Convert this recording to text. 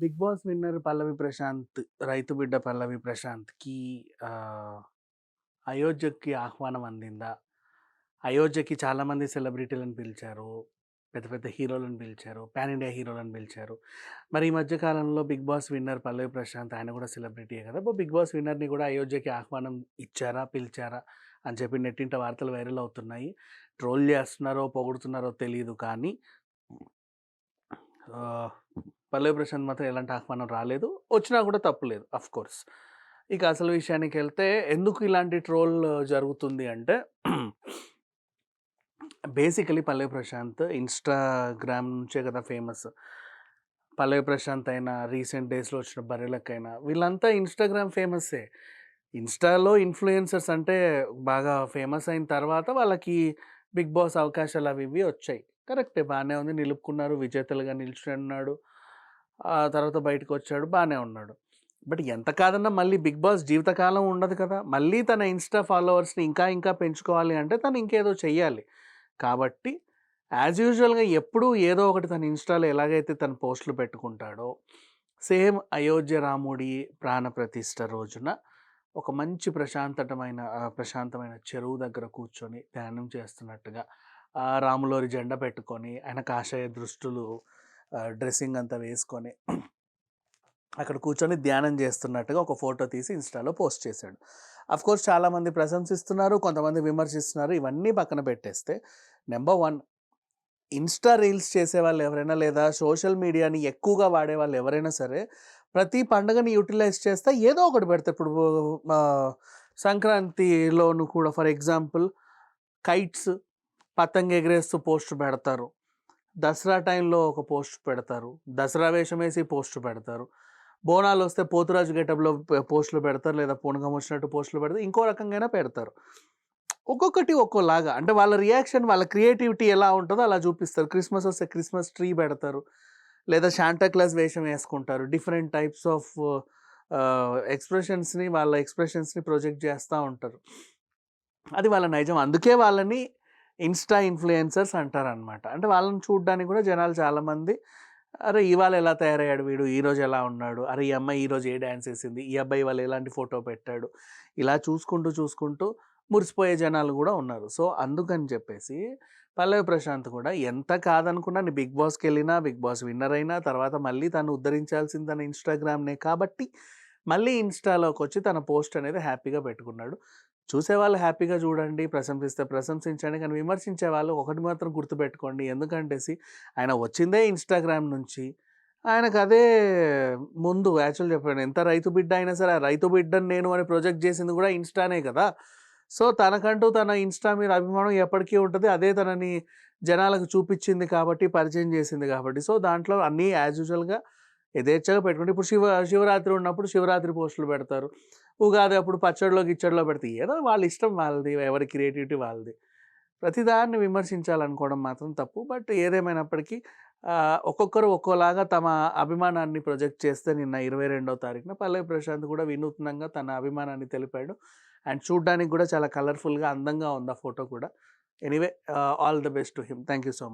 Big boss winner Pallavi Prashanth, రైతు బిడ్డ పల్లవి ప్రశాంత్‌కి అయోధ్యకి ఆహ్వానం అందిందా? అయోధ్యకి చాలామంది సెలబ్రిటీలను పిలిచారు. పెద్ద పెద్ద హీరోలను పిలిచారు. పాన్ ఇండియా హీరోలను పిలిచారు. మరి ఈ మధ్యకాలంలో big boss winner Pallavi Prashanth ఆయన కూడా సెలబ్రిటీయే కదా! బిగ్ బాస్ విన్నర్‌ని కూడా అయోధ్యకి ఆహ్వానం ఇచ్చారా? పిలిచారా? అని చెప్పి నెట్టింట వార్తలు వైరల్ అవుతున్నాయి. ట్రోల్ చేస్తున్నారో, పొగుడుతున్నారో తెలియదు కానీ పల్లవి ప్రశాంత్ మాత్రం ఎలాంటి ఆహ్వానం రాలేదు. వచ్చినా కూడా తప్పు లేదు ఆఫ్‌కోర్స్. ఇక అసలు విషయానికి వెళ్తే ఎందుకు ఇలాంటి ట్రోల్ జరుగుతుంది అంటే బేసికలీ పల్లవి ప్రశాంత్ ఇన్‌స్టాగ్రామ్ నుంచే కదా ఫేమస్. పల్లవి ప్రశాంత్ అయినా, రీసెంట్ డేస్‌లో వచ్చిన బర్రెలకైనా వీళ్ళంతా ఇన్‌స్టాగ్రామ్ ఫేమస్సే. ఇన్‌స్టాలో ఇన్‌ఫ్లుయెన్సర్స్ అంటే బాగా ఫేమస్ అయిన తర్వాత వాళ్ళకి బిగ్ బాస్ అవకాశాలు అవి ఇవి వచ్చాయి. కరెక్టే బాగానే ఉంది. నిలుపుకున్నారు. విజేతలుగా నిల్చున్నాడు. ఆ తర్వాత బయటకొచ్చాడు. బాగానే ఉన్నాడు. బట్ ఎంత కాదన్నా మళ్ళీ బిగ్ బాస్ జీవితకాలం ఉండదు కదా! మళ్ళీ తన ఇన్‌స్టా ఫాలోవర్స్‌ని ఇంకా ఇంకా పెంచుకోవాలి అంటే తను ఇంకేదో చెయ్యాలి. కాబట్టి యాజ్ యూజువల్‌గా ఎప్పుడూ ఏదో ఒకటి తన ఇన్‌స్టాలో ఎలాగైతే తన పోస్టులు పెట్టుకుంటాడో, సేమ్ అయోధ్య రాముడి ప్రాణప్రతిష్ఠ రోజున ఒక మంచి ప్రశాంతతమైన ప్రశాంతమైన చెరువు దగ్గర కూర్చొని ధ్యానం చేస్తున్నట్టుగా రాములోరి జెండా పెట్టుకొని, ఆయన కాషాయ దృష్టిలు డ్రెస్సింగ్ అంతా వేసుకొని అక్కడ కూర్చొని ధ్యానం చేస్తున్నట్టుగా ఒక ఫోటో తీసి ఇన్‌స్టాలో పోస్ట్ చేశాడు. అఫ్‌కోర్స్ చాలామంది ప్రశంసిస్తున్నారు. కొంతమంది విమర్శిస్తున్నారు. ఇవన్నీ పక్కన పెట్టేస్తే నెంబర్ వన్ ఇన్‌స్టా రీల్స్ చేసే వాళ్ళు ఎవరైనా లేదా సోషల్ మీడియాని ఎక్కువగా వాడే వాళ్ళు ఎవరైనా సరే ప్రతి పండుగని యుటిలైజ్ చేస్తే ఏదో ఒకటి పెడతారు. ఇప్పుడు సంక్రాంతిలోను కూడా ఫర్ ఎగ్జాంపుల్ కైట్స్ పతంగ ఎగరేస్తూ పోస్ట్ పెడతారు. దసరా టైంలో ఒక పోస్ట్ పెడతారు. దసరా వేషమేసి పోస్ట్ పెడతారు. బోనాలొస్తే పోతురాజు గెటప్‌లో పోస్టులు పెడతారు. లేదా పూనకం వచ్చినట్టు పోస్టులు పెడతారు. ఇంకో రకంగానే పెడతారు. ఒక్కొక్కటి ఒక్కోలాగా అంటే వాళ్ళ రియాక్షన్ వాళ్ళ క్రియేటివిటీ ఎలా ఉంటుందో అలా చూపిస్తారు. క్రిస్మస్ వస్తే క్రిస్మస్ ట్రీ పెడతారు. లేదా శాంటాక్లాస్ వేషం వేసుకుంటారు. డిఫరెంట్ టైప్స్ ఆఫ్ ఎక్స్‌ప్రెషన్స్‌ని వాళ్ళ ఎక్స్‌ప్రెషన్స్‌ని ప్రొజెక్ట్ చేస్తూ ఉంటారు. అది వాళ్ళ నైజం. అందుకే వాళ్ళని ఇన్‌స్టా ఇన్‌ఫ్లుయెన్సర్స్ అంటారనమాట. అంటే వాళ్ళని చూడడానికి కూడా జనాలు చాలామంది అరే! ఇవాళ ఎలా తయారయ్యాడు వీడు? ఈరోజు ఎలా ఉన్నాడు? అరే! ఈ అమ్మాయి ఈరోజు ఏ డ్యాన్స్ వేసింది ఈ అబ్బాయి వాళ్ళు ఎలాంటి ఫోటో పెట్టాడు? ఇలా చూసుకుంటూ చూసుకుంటూ మురిసిపోయే జనాలు కూడా ఉన్నారు. సో, అందుకని చెప్పేసి పల్లవి ప్రశాంత్ కూడా ఎంత కాదనుకున్నా నేను బిగ్ బాస్కి వెళ్ళినా బిగ్ బాస్ విన్నర్ అయినా తర్వాత మళ్ళీ తను ఉద్ధరించాల్సింది తన ఇన్‌స్టాగ్రామ్‌నే కాబట్టి మళ్ళీ ఇన్స్టాలోకి వచ్చి తన పోస్ట్ అనేది హ్యాపీగా పెట్టుకున్నాడు. చూసేవాళ్ళు హ్యాపీగా చూడండి. ప్రశంసిస్తే ప్రశంసించండి. కానీ విమర్శించే వాళ్ళు ఒకటి మాత్రం గుర్తుపెట్టుకోండి. ఎందుకంటేసి ఆయన వచ్చిందే ఇన్‌స్టాగ్రామ్ నుంచి. ఆయనకు అదే ముందు యాక్చువల్ చెప్పాను. ఎంత రైతు బిడ్డ అయినా సరే ఆ రైతు బిడ్డని నేను అని ప్రొజెక్ట్ చేసింది కూడా ఇన్‌స్టానే కదా! సో, తనకంటూ తన ఇన్‌స్టా మీద అభిమానం ఎప్పటికీ ఉంటుంది అదే తనని జనాలకు చూపించింది కాబట్టి, పరిచయం చేసింది కాబట్టి. సో, దాంట్లో అన్నీ యాజ్ యూజువల్‌గా యథేచ్ఛగా పెట్టుకుంటే ఇప్పుడు శివ శివరాత్రి ఉన్నప్పుడు శివరాత్రి పోస్టులు పెడతారు. ఉగాది అప్పుడు పచ్చడిలో, గిచ్చడిలో పెడితే ఏదో వాళ్ళ ఇష్టం వాళ్ళది. ఎవరి క్రియేటివిటీ వాళ్ళది. ప్రతిదాన్ని విమర్శించాలనుకోవడం మాత్రం తప్పు. బట్ ఏదేమైనప్పటికీ ఒక్కొక్కరు ఒక్కోలాగా తమ అభిమానాన్ని ప్రొజెక్ట్ చేస్తే నిన్న 22వ తారీఖున పల్లవి ప్రశాంత్ కూడా వినూత్నంగా తన అభిమానాన్ని తెలిపాడు. అండ్ చూడ్డానికి కూడా చాలా కలర్‌ఫుల్‌గా అందంగా ఉంది ఆ ఫోటో కూడా. Anyway all the best to him. Thank you so much.